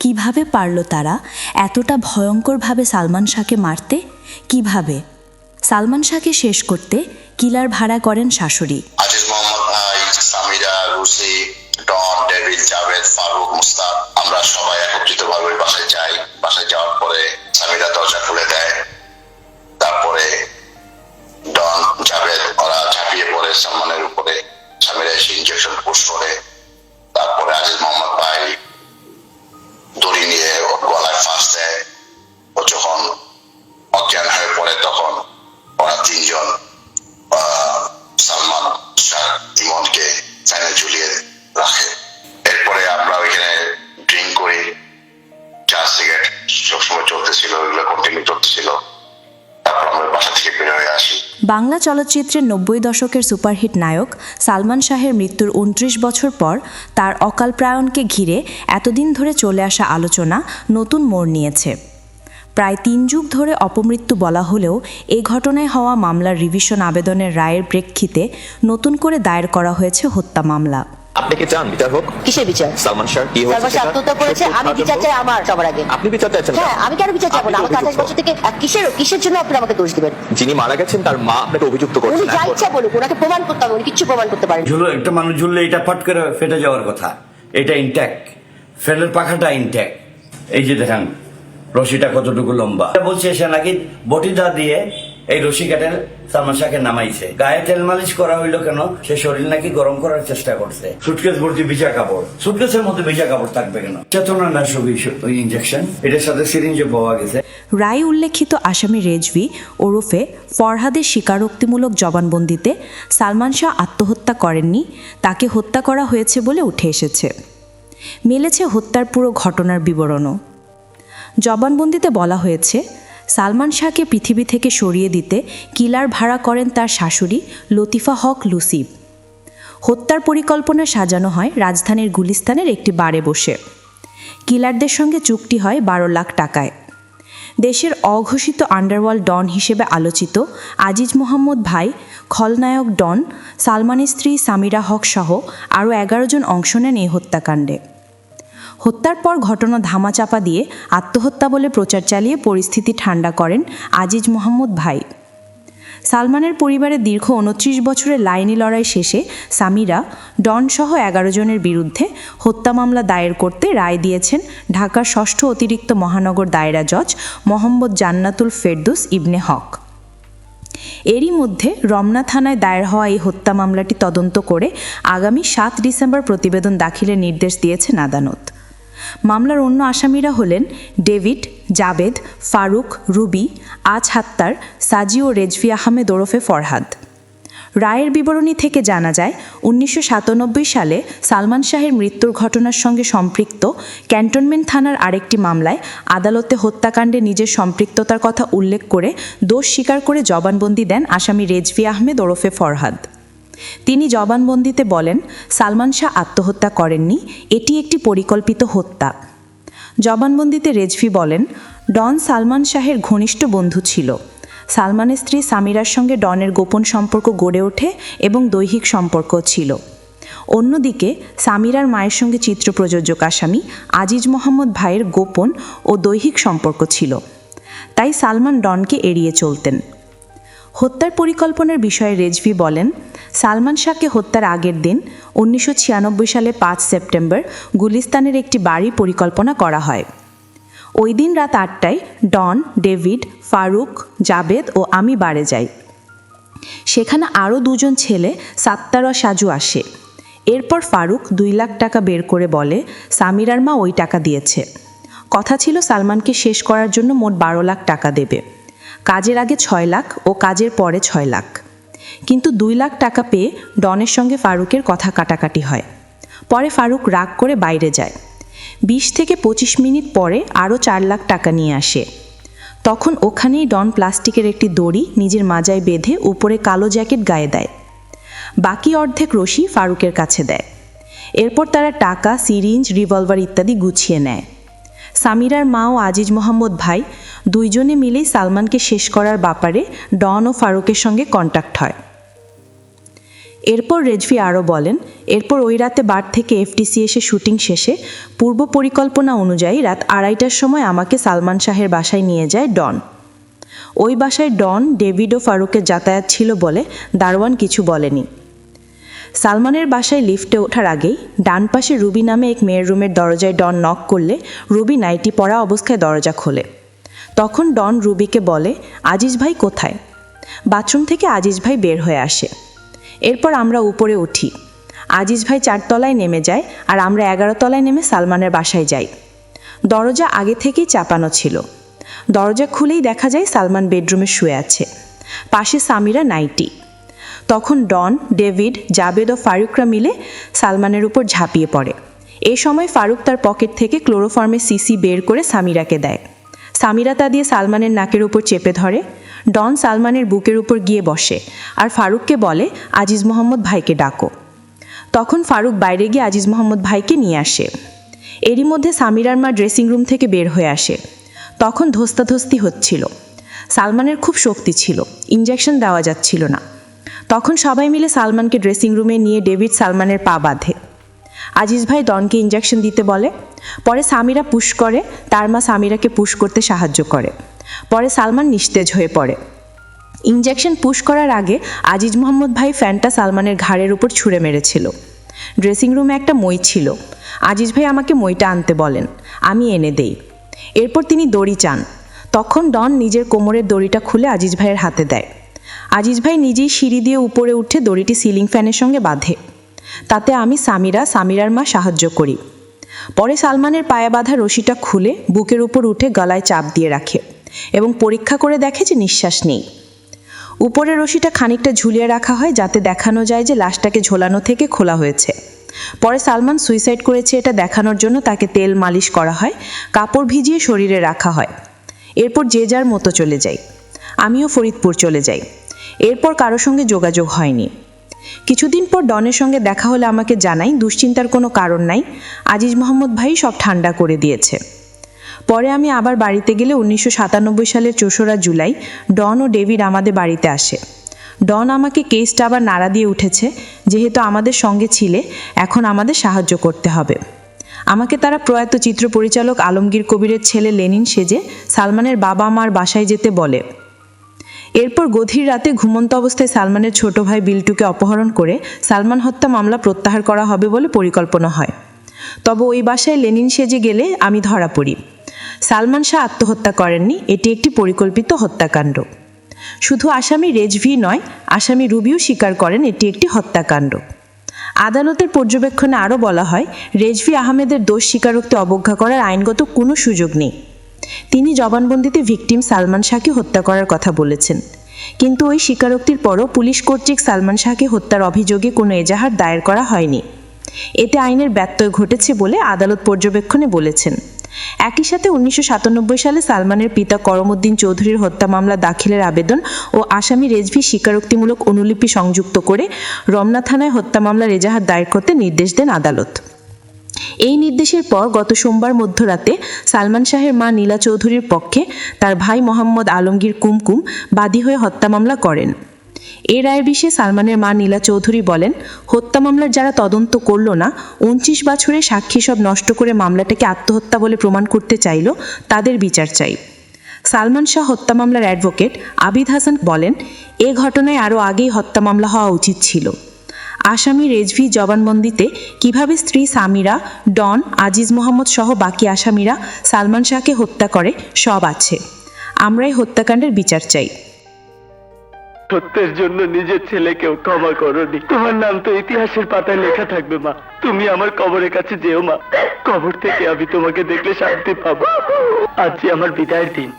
কীভাবে পারল তারা? এতটা ভয়ঙ্করভাবে সালমান শাহকে মারতে? কীভাবে? সালমান শাহকে শেষ করতে কিলার ভাড়া করেন শাশুড়ি। আমরা সবাই বাসায় যাই। বাসায় যাওয়ার পরে বাংলা চলচ্চিত্রের নব্বই দশকের সুপারহিট নায়ক সালমান শাহের মৃত্যুর উনত্রিশ বছর পর তার অকাল প্রায়ণকে ঘিরে এতদিন ধরে চলে আসা আলোচনা নতুন মোড় নিয়েছে। প্রায় তিন যুগ ধরে অপমৃত্যু বলা হলেও এ ঘটনায় হওয়া মামলার রিভিশন আবেদনের রায়ের প্রেক্ষিতে নতুন করে দায়ের করা হয়েছে হত্যা মামলা। আপনি কি চান বিচার হোক? কিসের বিচার? সালমান শাহ কি হয়েছে সালমান শাহ? আত্মহত্যা করেছে আমি বিচার চাই আমার সবার আগে। আপনি বিচার চাইছেন হ্যাঁ আমি কেন বিচার চাইব না? আমাকে আঠাশ। বছর থেকে কিসের কিসের জন্য আপনি আমাকে দোষ দিবেন? যিনি মারা গেছেন তার মা আপনাকে অভিযুক্ত উনি যা ইচ্ছা বলুক ওনাকে প্রমাণ করতে হবে উনি কিচ্ছু প্রমাণ করতে পারেন ঝুলো একটা মানুষ ঝুললে এটা ফট করে ফেটে যাওয়ার কথা। এটা ইনট্যাক্ট ফেলের পাখাটা ইনট্যাক্ট এই যে দেখেন রশিটা কতটুকু লম্বা। বলছে সে নাকি বটিদা দিয়ে এই রশি কাটে সালমান শাহকে নামাইছে। গায়ে তেল মালিশ করা হইল কেন? সে শরীর নাকি গরম করার চেষ্টা করছে। সুটকেস ভর্তি ভিজা কাপড়। সুটকেসের মধ্যে ভিজা কাপড় থাকবে কেন? চেতনা নাশক ইঞ্জেকশন এটার সাথে সিরিঞ্জে পাওয়া গেছে। রায় উল্লেখিত আসামি রেজভি ওরফে ফরহাদের স্বীকারোক্তিমূলক জবানবন্দিতে সালমান শাহ আত্মহত্যা করেননি, তাকে হত্যা করা হয়েছে বলে উঠে এসেছে। মিলেছে হত্যার পুরো ঘটনার বিবরণও। জবানবন্দিতে বলা হয়েছে সালমান শাহকে পৃথিবী থেকে সরিয়ে দিতে কিলার ভাড়া করেন তার শাশুড়ি লতিফা হক লুসিব। হত্যার পরিকল্পনা সাজানো হয় রাজধানীর গুলিস্তানের একটি বারে বসে। কিলারদের সঙ্গে চুক্তি হয় বারো লাখ টাকায়। দেশের অঘোষিত আন্ডারওয়ার্ল্ড ডন হিসেবে আলোচিত আজিজ মোহাম্মদ ভাই, খলনায়ক ডন, সালমানের স্ত্রী সামিরা হক সহ আরও এগারো জন অংশ নেন এই হত্যাকাণ্ডে। হত্যার পর ঘটনা ধামাচাপা দিয়ে আত্মহত্যা বলে প্রচার চালিয়ে পরিস্থিতি ঠান্ডা করেন আজিজ মোহাম্মদ ভাই। সালমানের পরিবারের দীর্ঘ উনত্রিশ বছরের লাইনি লড়াই শেষে সামিরা, ডন সহ এগারো জনের বিরুদ্ধে হত্যা মামলা দায়ের করতে রায় দিয়েছেন ঢাকার ষষ্ঠ অতিরিক্ত মহানগর দায়রা জজ মোহাম্মদ জান্নাতুল ফেরদুস ইবনে হক। এরই মধ্যে রমনা থানায় দায়ের হওয়া এই হত্যা মামলাটি তদন্ত করে আগামী সাত ডিসেম্বর প্রতিবেদন দাখিলের নির্দেশ দিয়েছেন আদালত। মামলার অন্য আসামিরা হলেন ডেভিড, জাবেদ, ফারুক, রুবি, আজ হাত্তার ও রেজভি আহমেদ ওরফে ফরহাদ। রায়ের বিবরণী থেকে জানা যায়, উনিশশো সাতানব্বই সালে সালমান শাহের মৃত্যুর ঘটনার সঙ্গে সম্পৃক্ত ক্যান্টনমেন্ট থানার আরেকটি মামলায় আদালতে হত্যাকাণ্ডে নিজের সম্পৃক্ততার কথা উল্লেখ করে দোষ স্বীকার করে জবানবন্দি দেন আসামি রেজভি আহমেদ ওরফে ফরহাদ। তিনি জবানবন্দিতে বলেন, সালমান শাহ আত্মহত্যা করেননি, এটি একটি পরিকল্পিত হত্যা। জবানবন্দিতে রেজভি বলেন, ডন সালমান শাহের ঘনিষ্ঠ বন্ধু ছিল। সালমানের স্ত্রী সামিরার সঙ্গে ডনের গোপন সম্পর্ক গড়ে ওঠে এবং দৈহিক সম্পর্ক ছিল। অন্যদিকে, সামিরার মায়ের সঙ্গে চিত্র প্রযোজক আসামি আজিজ মোহাম্মদ ভাইয়ের গোপন ও দৈহিক সম্পর্ক ছিল। তাই সালমান ডনকে এড়িয়ে চলতেন। হত্যার পরিকল্পনার বিষয়ে রেজভি বলেন, সালমান শাহকে হত্যার আগের দিন উনিশশো ছিয়ানব্বই সালে পাঁচ সেপ্টেম্বর গুলিস্তানের একটি বাড়ি পরিকল্পনা করা হয়। ওই দিন রাত আটটায় ডন, ডেভিড, ফারুক, জাবেদ ও আমি বাড়ে যাই। সেখানে আরও দুজন ছেলে সাত্তার ও সাজু আসে। এরপর ফারুক দুই লাখ টাকা বের করে বলে, সামিরার মা ওই টাকা দিয়েছে। কথা ছিল সালমানকে শেষ করার জন্য মোট বারো লাখ টাকা দেবে। কাজের আগে ছয় লাখ ও কাজের পরে ছয় লাখ। কিন্তু দুই লাখ টাকা পেয়ে ডনের সঙ্গে ফারুকের কথা কাটাকাটি হয়। পরে ফারুক রাগ করে বাইরে যায়। বিশ থেকে পঁচিশ মিনিট পরে আরও চার লাখ টাকা নিয়ে আসে। তখন ওখানেই ডন প্লাস্টিকের একটি দড়ি নিজের মাজায় বেঁধে উপরে কালো জ্যাকেট গায়ে দেয়। বাকি অর্ধেক রশি ফারুকের কাছে দেয়। এরপর তারা টাকা, সিরিঞ্জ, রিভলভার ইত্যাদি গুছিয়ে নেয়। সামিরার মা ও আজিজ মোহাম্মদ ভাই দুইজনে মিলেই সালমানকে শেষ করার ব্যাপারে ডন ও ফারুকের সঙ্গে কন্ট্যাক্ট হয়। এরপর রেজভি আরও বলেন, এরপর ওই রাতে বার থেকে এফটিসি এসে শুটিং শেষে পূর্ব পরিকল্পনা অনুযায়ী রাত আড়াইটার সময় আমাকে সালমান শাহের বাসায় নিয়ে যায় ডন। ওই বাসায় ডন, ডেভিড ও ফারুকের যাতায়াত ছিল বলে দারোয়ান কিছু বলেনি। সালমানের বাসায় লিফটে ওঠার আগেই ডান পাশে রুবি নামে এক মেয়ের রুমের দরজায় ডন নক করলে রুবি নাইটি পরা অবস্থায় দরজা খোলে। তখন ডন রুবিকে বলে, আজিজ ভাই কোথায়? বাথরুম থেকে আজিজ ভাই বের হয়ে আসে। এরপর আমরা উপরে উঠি। আজিজ ভাই চারতলায় নেমে যায় আর আমরা এগারো তলায় নেমে সালমানের বাসায় যাই। দরজা আগে থেকেই চাপানো ছিল। দরজা খুলেই দেখা যায় সালমান বেডরুমে শুয়ে আছে। পাশে সামিরা নাইটি। তখন ডন, ডেভিড, জাবেদ ও ফারুকরা মিলে সালমানের উপর ঝাঁপিয়ে পড়ে। এই সময় ফারুক তার পকেট থেকে ক্লোরোফর্মের সিসি বের করে সামিরাকে দেয়। সামিরা তা দিয়ে সালমানের নাকের উপর চেপে ধরে। ডন সালমানের বুকের উপর গিয়ে বসে আর ফারুককে বলে, আজিজ মোহাম্মদ ভাইকে ডাকো। তখন ফারুক বাইরে গিয়ে আজিজ মোহাম্মদ ভাইকে নিয়ে আসে। এরই মধ্যে সামিরার মা ড্রেসিং রুম থেকে বের হয়ে আসে। তখন ধস্তাধস্তি হচ্ছিল। সালমানের খুব শক্তি ছিল। ইঞ্জেকশন দেওয়া যাচ্ছিল না। তখন সবাই মিলে সালমানকে ড্রেসিং রুমে নিয়ে ডেভিড সালমানের পা বাঁধে। আজিজ ভাই ডনকে ইঞ্জেকশন দিতে বলে। পরে সামিরা পুশ করে, তার মা সামিরাকে পুশ করতে সাহায্য করে। পরে সালমান নিস্তেজ হয়ে পড়ে। ইঞ্জেকশন পুশ করার আগে আজিজ মোহাম্মদ ভাই ফ্যানটা সালমানের ঘাড়ের উপর ছুঁড়ে মেরেছিল। ড্রেসিং রুমে একটা মই ছিল। আজিজ ভাই আমাকে মইটা আনতে বলেন, আমি এনে দেই। এরপর তিনি দড়ি চান। তখন ডন নিজের কোমরের দড়িটা খুলে আজিজ ভাইয়ের হাতে দেয়। আজিজ ভাই নিজেই সিঁড়ি দিয়ে উপরে উঠে দড়িটি সিলিং ফ্যানের সঙ্গে বাঁধে। তাতে আমি সামিরা, সামিরার মা সাহায্য করি। পরে সালমানের পায়ে বাঁধা রশিটা খুলে বুকের উপর উঠে গলায় চাপ দিয়ে রাখে এবং পরীক্ষা করে দেখে যে নিঃশ্বাস নেই। উপরের রশিটা খানিকটা ঝুলিয়ে রাখা হয় যাতে দেখানো যায় যে লাশটাকে ঝোলানো থেকে খোলা হয়েছে। পরে সালমান সুইসাইড করেছে এটা দেখানোর জন্য তাকে তেল মালিশ করা হয়, কাপড় ভিজিয়ে শরীরে রাখা হয়। এরপর যে যার মতো চলে যাই। আমিও ফরিদপুর চলে যাই। এরপর কারও সঙ্গে যোগাযোগ হয়নি। কিছুদিন পর ডনের সঙ্গে দেখা হলে আমাকে জানাই দুশ্চিন্তার কোনো কারণ নাই, আজিজ মোহাম্মদ ভাই সব ঠান্ডা করে দিয়েছে। পরে আমি আবার বাড়িতে গেলে উনিশশো সাতানব্বই সালের চৌষরা জুলাই, ডন ও ডেভিড আমাদের বাড়িতে আসে। ডন আমাকে কেসটা আবার নাড়া দিয়ে উঠেছে, যেহেতু আমাদের সঙ্গে ছিলে, এখন আমাদের সাহায্য করতে হবে। আমাকে তারা প্রয়াত চিত্র পরিচালক আলমগীর কবিরের ছেলে লেনিন সেজে সালমানের বাবা মার বাসায় যেতে বলে। এরপর গভীর রাতে ঘুমন্ত অবস্থায় সালমানের ছোট ভাই বিল্টুকে অপহরণ করে সালমান হত্যা মামলা প্রত্যাহার করা হবে বলে পরিকল্পনা হয়। তবে ওই বাসায় লেনিন সেজে গেলে আমি ধরা পড়ি। সালমান শাহ আত্মহত্যা করেননি, এটি একটি পরিকল্পিত হত্যাকাণ্ড। শুধু আসামি রেজভি নয়, আসামি রুবিও স্বীকার করেন এটি একটি হত্যাকাণ্ড। আদালতের পর্যবেক্ষণে আরও বলা হয়, রেজভি আহমেদের দোষ স্বীকারোক্তি অবজ্ঞা করার আইনগত কোনো সুযোগ নেই। তিনি জবানবন্দিতে ভিকটিম সালমান শাহকে হত্যা করার কথা বলেছেন। কিন্তু ওই স্বীকারোক্তির পরও পুলিশ কর্তৃক সালমান শাহকে হত্যার অভিযোগে কোনো এজাহার দায়ের করা হয়নি। এতে আইনের ব্যত্যয় ঘটেছে বলে আদালত পর্যবেক্ষণে বলেছেন। একই সাথে উনিশশো সাতানব্বই সালে সালমানের পিতা করমুদ্দিন চৌধুরীর হত্যা মামলা দাখিলের আবেদন ও আসামি রেজভি স্বীকারোক্তিমূলক অনুলিপি সংযুক্ত করে রমনা থানায় হত্যা মামলার এজাহার দায়ের করতে নির্দেশ দেন আদালত। এই নির্দেশের পর গত সোমবার মধ্যরাতে সালমান শাহের মা নীলা চৌধুরীর পক্ষে তার ভাই মোহাম্মদ আলমগীর কুমকুম বাদী হয়ে হত্যা মামলা করেন। এ রায়ের বিষয়ে সালমানের মা নীলা চৌধুরী বলেন, হত্যা মামলার যারা তদন্ত করল না, উনত্রিশ বছরের সাক্ষী সব নষ্ট করে মামলাটাকে আত্মহত্যা বলে প্রমাণ করতে চাইল, তাদের বিচার চাই। সালমান শাহ হত্যা মামলার অ্যাডভোকেট আবিদ হাসান বলেন, এ ঘটনায় আরও আগেই হত্যা মামলা হওয়া উচিত ছিল। আসামি রেজভি জবানবন্দিতে কীভাবে স্ত্রী সামিরা, ডন, আজিজ মোহাম্মদ সহ বাকি আসামিরা সালমান শাহকে হত্যা করে, সব আছে। আমরাই হত্যাকাণ্ডের বিচার চাই। সত্যের জন্য নিজের ছেলেকেও ক্ষমা করনি তোমার নাম তো ইতিহাসের পাতায় লেখা থাকবে, মা। তুমি আমার কবরের কাছে যেও, মা। কবর থেকে আমি তোমাকে দেখলে শান্তি পাবো। আজ আমার বিদায়ের দিন।